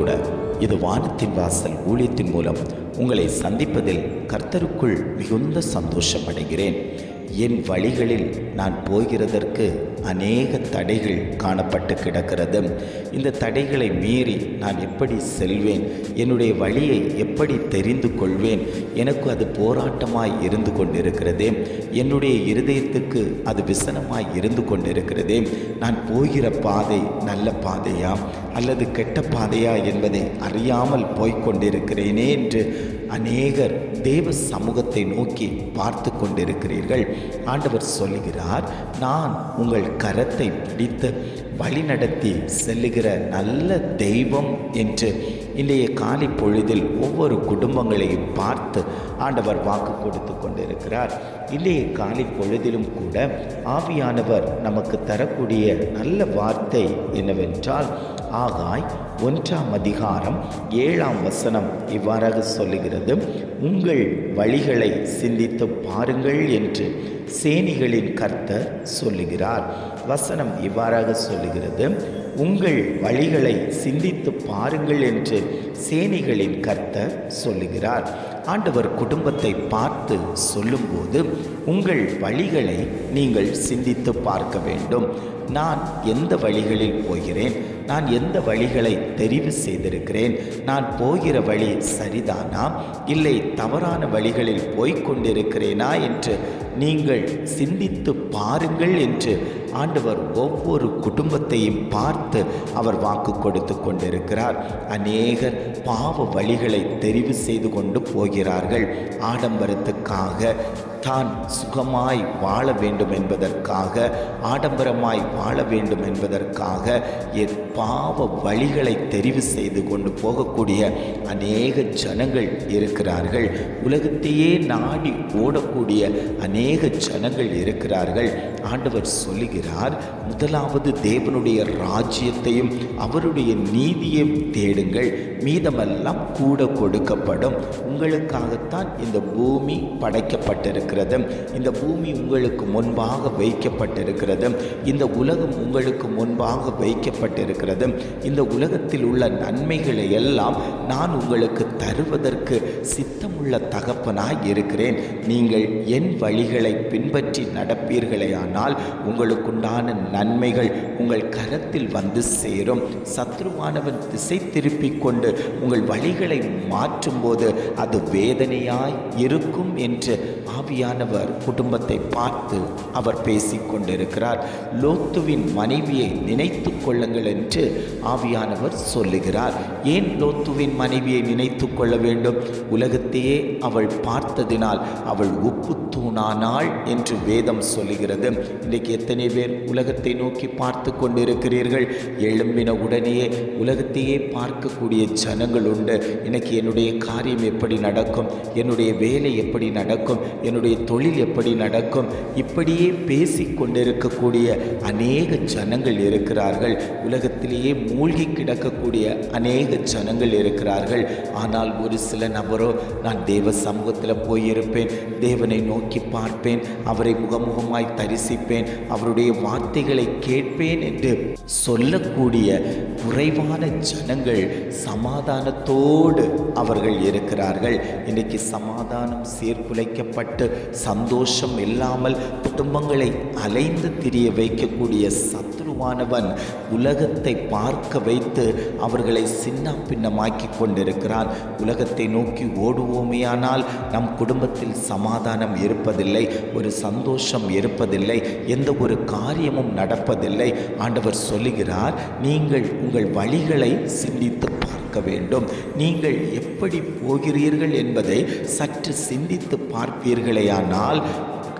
கூட இது வானத்தின் வாசல் ஊழியத்தின் மூலம் உங்களை சந்திப்பதில் கர்த்தருக்குள் மிகுந்த சந்தோஷம் அடைகிறேன் என் வழிகளில் நான் போகிறதற்கு அநேக தடைகள் காணப்பட்டு கிடக்கிறது இந்த தடைகளை மீறி நான் எப்படி செல்வேன் என்னுடைய வழியை எப்படி தெரிந்து கொள்வேன் எனக்கு அது போராட்டமாய் இருந்து கொண்டிருக்கிறதே என்னுடைய இருதயத்துக்கு அது விசனமாய் இருந்து கொண்டிருக்கிறதே நான் போகிற பாதை நல்ல பாதையா அல்லது கெட்ட பாதையா என்பதை அறியாமல் போய்க்கொண்டிருக்கிறேனே என்று அநேகர் தேவ சமூகத்தை நோக்கி பார்த்து கொண்டிருக்கிறீர்கள். ஆண்டவர் சொல்லுகிறார் நான் உங்கள் கரத்தை பிடித்து வழிநடத்தி செல்லுகிற நல்ல தெய்வம் என்று இன்றைய காலை பொழுதில் ஒவ்வொரு குடும்பங்களையும் பார்த்து ஆண்டவர் வாக்கு கொடுத்து கொண்டிருக்கிறார். இன்றைய காலை பொழுதிலும் கூட ஆவியானவர் நமக்கு தரக்கூடிய நல்ல வார்த்தை என்னவென்றால் ஆகாய் ஒன்றாம் அதிகாரம் ஏழாம் வசனம் இவ்வாறாக சொல்லுகிறது உங்கள் வழிகளை சிந்தித்து பாருங்கள் என்று சேனிகளின் கர்த்தர் சொல்லுகிறார். வசனம் இவ்வாறாக சொல்லுகிறது உங்கள் வழிகளை சிந்தித்து பாருங்கள் என்று சேனிகளின் கர்த்தர் சொல்லுகிறார். ஆண்டவர் குடும்பத்தை பார்த்து சொல்லும்போது உங்கள் வழிகளை நீங்கள் சிந்தித்து பார்க்க வேண்டும். நான் எந்த வழிகளில் போகிறேன்? நான் எந்த வழிகளை தெரிவு செய்திருக்கிறேன்? நான் போகிற வழி சரிதானா? இல்லை தவறான வழிகளில் போய்க்கொண்டிருக்கிறேனா என்று நீங்கள் சிந்தித்து பாருங்கள் என்று ஆண்டவர் ஒவ்வொரு குடும்பத்தையும் பார்த்து அவர் வாக்கு கொடுத்து கொண்டிருக்கிறார். அநேகர் பாவ வழிகளை தெரிவு செய்து கொண்டு போகிறார்கள். ஆடம்பரத்துக்காக தான் சுகமாய் வாழ வேண்டும் என்பதற்காக ஆடம்பரமாய் வாழ வேண்டும் என்பதற்காக என் பாவ வழிகளை தெரிவு செய்து கொண்டு போகக்கூடிய அநேக ஜனங்கள் இருக்கிறார்கள். உலகத்தையே நாடி ஓடக்கூடிய அநேக ஜனங்கள் இருக்கிறார்கள். ஆண்டவர் சொல்லுகிறார் முதலாவது தேவனுடைய ராஜ்யத்தையும் அவருடைய நீதியையும் தேடுங்கள். மீதமெல்லாம் கூட கொடுக்கப்படும். உங்களுக்காகத்தான் இந்த பூமி படைக்கப்பட்டிருக்கிறது. இருக்கிறது இந்த பூமி உங்களுக்கு முன்பாக வைக்கப்பட்டிருக்கிறது இந்த உலகம் உங்களுக்கு முன்பாக வைக்கப்பட்டிருக்கிறது இந்த உலகத்தில் உள்ள நன்மைகளை எல்லாம் நான் உங்களுக்கு தருவதற்கு சித்தமுள்ள தகப்பனாய் இருக்கிறேன். நீங்கள் என் வழிகளை பின்பற்றி நடப்பீர்களேயானால் உங்களுக்குண்டான நன்மைகள் உங்கள் கரத்தில் வந்து சேரும். சத்ருவானவன் திசை திருப்பிக் கொண்டு உங்கள் வழிகளை மாற்றும்போது அது வேதனையாய் இருக்கும் என்று ஆவிய ஆவியானவர் குடும்பத்தை பார்த்து அவர் பேசிக் கொண்டிருக்கிறார் லோத்துவின் மனைவியை நினைத்து கொள்ளுங்கள் என்று ஆவியானவர் சொல்லுகிறார். ஏன் லோத்துவின் மனைவியை நினைத்து கொள்ள வேண்டும்? உலகத்தையே அவள் பார்த்ததினால் அவள் உப்பு தூணானாள் என்று வேதம் சொல்லுகிறது. இன்றைக்கு எத்தனை பேர் உலகத்தை நோக்கி பார்த்து கொண்டிருக்கிறீர்கள்? எழும்பின உடனேயே உலகத்தையே பார்க்கக்கூடிய ஜனங்கள் உண்டு. இன்னைக்கு என்னுடைய காரியம் எப்படி நடக்கும்? என்னுடைய வேலை எப்படி நடக்கும்? என்னுடைய தொழில் எப்படி நடக்கும்? இப்படியே பேசி கொண்டிருக்கக்கூடிய அநேக ஜனங்கள் இருக்கிறார்கள். உலகத்திலேயே மூழ்கி கிடக்கக்கூடிய அநேக ஜனங்கள் இருக்கிறார்கள். ஆனால் ஒரு சில நபரோ நான் தேவ சமூகத்தில் போயிருப்பேன் தேவனை நோக்கி பார்ப்பேன் அவரை முகமுகமாய் தரிசிப்பேன் அவருடைய வார்த்தைகளை கேட்பேன் என்று சொல்லக்கூடிய குறைவான ஜனங்கள் சமாதானத்தோடு அவர்கள் இருக்கிறார்கள். இன்னைக்கு சமாதானம் சீர்குலைக்கப்பட்டு சந்தோஷம் இல்லாமல் குடும்பங்களை அலைந்து திரிய வைக்கக்கூடிய சத்ருவானவன் உலகத்தை பார்க்க வைத்து அவர்களை சின்ன பின்னமாக்கி கொண்டிருக்கிறான். உலகத்தை நோக்கி ஓடுவோமேயானால் நம் குடும்பத்தில் சமாதானம் இருப்பதில்லை ஒரு சந்தோஷம் இருப்பதில்லை எந்த ஒரு காரியமும் நடப்பதில்லை. ஆண்டவர் சொல்லுகிறார் நீங்கள் உங்கள் வழிகளை சிந்தித்து பார்க்க வேண்டும். நீங்கள் எப்படி போகிறீர்கள் என்பதை சற்று சிந்தித்து பார்ப்பீர்களேயானால்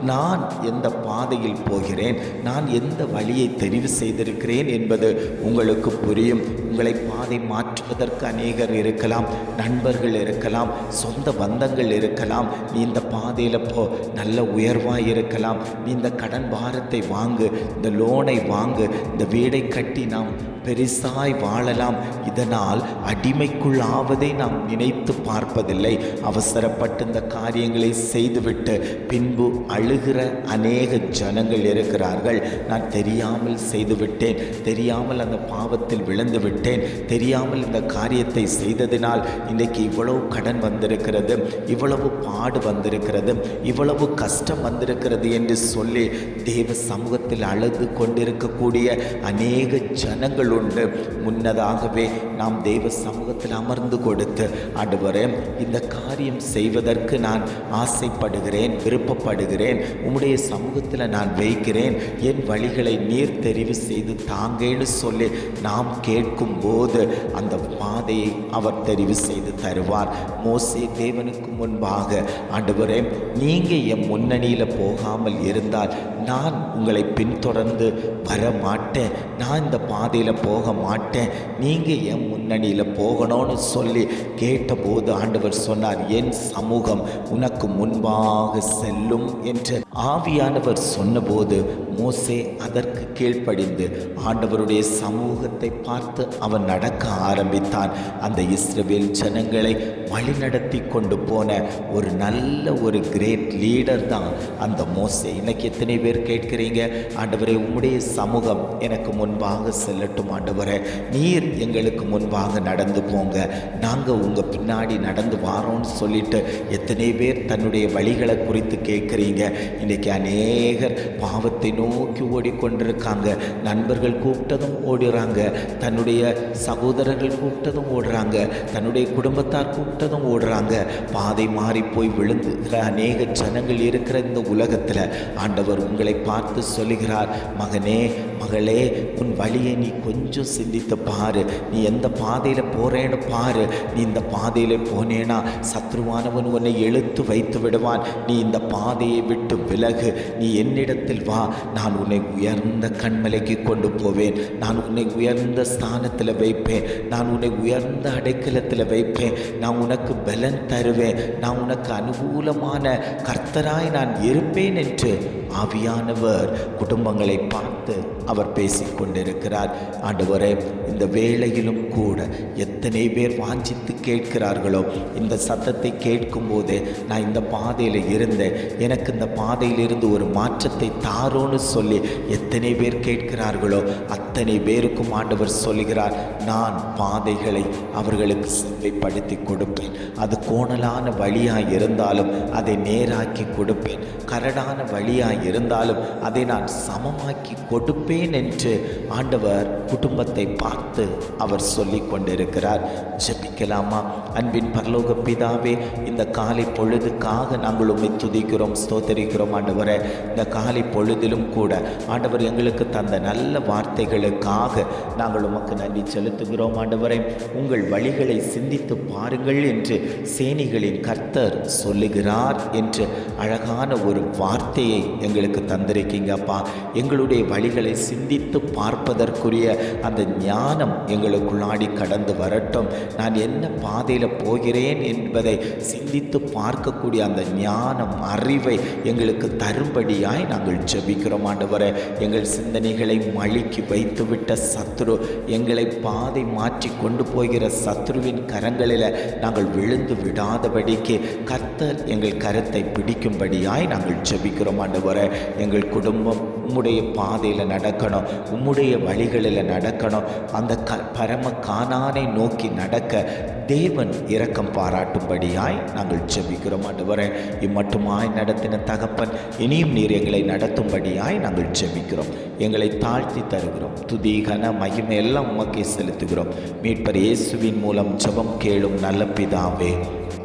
நான் எந்த பாதையில் போகிறேன்? நான் எந்த வழியை தெரிவு செய்திருக்கிறேன் என்பது உங்களுக்கு புரியும். உங்களை பாதை மாற்றுவதற்கு அநேகர் இருக்கலாம் நண்பர்கள் இருக்கலாம் சொந்த பந்தங்கள் இருக்கலாம். நீ இந்த பாதையில் போ நல்ல உயர்வாக இருக்கலாம். நீ இந்த கடன் பாரத்தை வாங்கு இந்த லோனை வாங்கு இந்த வீடை கட்டி நாம் பெரிசாய் வாழலாம். இதனால் அடிமைக்குள் ஆவதை நாம் நினைத்து பார்ப்பதில்லை. அவசரப்பட்டு இந்த காரியங்களை செய்துவிட்டு பின்பு அழுகிற அநேக ஜனங்கள் இருக்கிறார்கள். நான் தெரியாமல் செய்துவிட்டேன். தெரியாமல் அந்த பாவத்தில் விழுந்துவிட்டேன். விட்டேன் தெரியாமல் இந்த காரியத்தை செய்ததினால் இன்றைக்கு இவ்வளவு கடன் வந்திருக்கிறது இவ்வளவு பாடு வந்திருக்கிறது இவ்வளவு கஷ்டம் வந்திருக்கிறது என்று சொல்லி தேவ சமூகத்தில் அழுது கொண்டிருக்கக்கூடிய அநேக ஜனங்கள் உண்டு. முன்னதாகவே நாம் தேவ சமூக சமூகத்தில் அமர்ந்து கொடுத்து ஆண்டவரே இந்த காரியம் செய்வதற்கு நான் ஆசைப்படுகிறேன் விருப்பப்படுகிறேன். உம்முடைய சமூகத்தில் நான் வைக்கிறேன். என் வழிகளை நீர் தெரிவு செய்து தாங்கேன்னு சொல்லி நாம் கேட்கும் போது அந்த பாதையை அவர் தெரிவு செய்து தருவார். மோசே தேவனுக்கு முன்பாக ஆண்டவரே நீங்கள் என் முன்னணியில் போகாமல் இருந்தால் நான் உங்களை பின்தொடர்ந்து வர மாட்டேன் நான் இந்த பாதையில் போக மாட்டேன் நீங்கள் என் முன்னணியில் போகணும்னு சொல்லி கேட்டபோது ஆண்டவர் சொன்னார் என் சமூகம் உனக்கு முன்பாக செல்லும் என்று. ஆவியானவர் சொன்னபோது மோசே அதற்கு கீழ்ப்படிந்து ஆண்டவருடைய சமூகத்தை பார்த்து அவன் நடக்க ஆரம்பித்தான். அந்த இஸ்ரவேல் ஜனங்களை வழிநடத்தி கொண்டு போன ஒரு நல்ல ஒரு கிரேட் லீடர் தான் அந்த மோசே. இன்னைக்கு எத்தனை பேர் கேட்கிறீங்க? ஆண்டவரே உம்முடைய சமூகம் எனக்கு முன்பாக செல்லட்டும் ஆண்டவரே. நீர் எங்களுக்கு முன்பாக நடந்து போங்க. நாங்கள் உங்கள் பின்னாடி நடந்து வாரோன்னு சொல்லிட்டு எத்தனை பேர் தன்னுடைய வழிகளை குறித்து கேட்குறீங்க? இன்றைக்கி அநேகர் பாவத்தை நோக்கி ஓடிக்கொண்டிருக்காங்க. நண்பர்கள் கூப்பிட்டதும் ஓடுறாங்க. தன்னுடைய சகோதரர்கள் கூப்பிட்டதும் ஓடுறாங்க. தன்னுடைய குடும்பத்தார் கூப்பிட்டதும் ஓடுறாங்க. பாதை மாறி போய் விழுந்துகிற அநேக ஜனங்கள் இருக்கிற இந்த உலகத்தில் ஆண்டவர் உங்களை பார்த்து சொல்லுகிறார் மகனே மகளே உன் வழியை நீ கொஞ்சம் சிந்தித்து பாரு. நீ எந்த பாதையில் போறேன்னு பாரு. நீ இந்த பாதையில் போனேனா சத்ருவானவன் உன்னை எழுத்து வைத்து விடுவான். நீ இந்த பாதையை விட்டு விலகு. நீ என்னிடத்தில் வா. நான் உன்னை உயர்ந்த கண்மலைக்கு கொண்டு போவேன். நான் உன்னை உயர்ந்த ஸ்தானத்தில் வைப்பேன். நான் உன்னை உயர்ந்த அடைக்கலத்தில் வைப்பேன். நான் உனக்கு பலன் தருவேன். நான் உனக்கு அனுகூலமான கர்த்தராய் நான் இருப்பேன் என்று ஆவியானவர் குடும்பங்களை பார்த்து அவர் பேசிக் கொண்டிருக்கிறார் ஆண்டவரே இந்த வேளையிலும் கூட எத்தனை பேர் வாஞ்சித்து கேட்கிறார்களோ இந்த சத்தத்தை கேட்கும்போது நான் இந்த பாதையில் இருந்தேன். எனக்கு இந்த பாதை வாழ்க்கையிலிருந்து ஒரு மாற்றத்தை தாரோன்னு சொல்லி எத்தனை பேர் கேட்கிறார்களோ அத்தனை பேருக்கும் ஆண்டவர் சொல்கிறார் நான் பாதைகளை அவர்களுக்கு செவ்வைப்படுத்தி கொடுப்பேன். அது கோணலான வழியாக இருந்தாலும் அதை நேராக்கி கொடுப்பேன். கரடான வழியாக இருந்தாலும் அதை நான் சமமாக்கி கொடுப்பேன் என்று ஆண்டவர் குடும்பத்தை பார்த்து அவர் சொல்லிக் கொண்டிருக்கிறார். ஜபிக்கலாமா? அன்பின் பரலோக பிதாவே இந்த காலை பொழுதுக்காக நாங்கள் உண்மை துதிக்கிறோம் ஸ்தோத்தரிக்கிறோம். ஆண்டவரை இந்த காலை பொழுதிலும் கூட ஆண்டவர் எங்களுக்கு தந்த நல்ல வார்த்தைகளுக்காக நாங்கள் உமக்கு நன்றி செலுத்துகிறோம். ஆண்டவரே உங்கள் வழிகளை சிந்தித்து பாருங்கள் என்று சேனிகளின் கர்த்தர் சொல்லுகிறார் என்று அழகான ஒரு வார்த்தையை எங்களுக்கு தந்திருக்கீங்கப்பா எங்களுடைய வழிகளை சிந்தித்து பார்ப்பதற்குரிய அந்த ஞானம் எங்களுக்குள்ளாடி கடந்து வரட்டும். நான் என்ன பாதையில் போகிறேன் என்பதை சிந்தித்து பார்க்கக்கூடிய அந்த ஞானம் அறிவை எங்களுக்கு தரும்படியாய் நாங்கள் ஜெபிக்கிறோம் ஆண்டவரே. எங்கள் சிந்தனைகளை மழுக்கி வைத்துவிட்ட சத்ரு எங்களை பாதை மாற்றி கொண்டு போகிற சத்ருவின் கரங்களில் நாங்கள் விழுந்து விடாதபடிக்கு கர்த்தர் எங்கள் கரத்தை பிடிக்கும்படியாய் நாங்கள் ஜெபிக்கிறோம் ஆண்டவரே. எங்கள் குடும்பம் உம்முடைய பாதையில் நடக்கணும் உம்முடைய வழிகளில் நடக்கணும். அந்த க பரம கானானை நோக்கி நடக்க தேவன் இரக்கம் பாராட்டும்படியாய் நாங்கள் ஜெபிக்கிறோம். ஆண்டவரே இம்மட்டுமாய் நடத்தின தகப்பன் இனியும் நீர் எங்களை நடத்தும்படியாய் நாங்கள் ஜெபிக்கிறோம். எங்களை தாழ்த்தி தருகிறோம். துதி கன மகிமை எல்லாம் உமக்கே செலுத்துகிறோம். மீட்பர் இயேசுவின் மூலம் ஜபம் கேளும் நல்ல பிதாவே.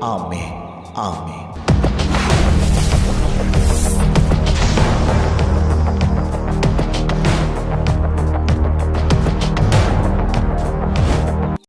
ஆமே ஆமே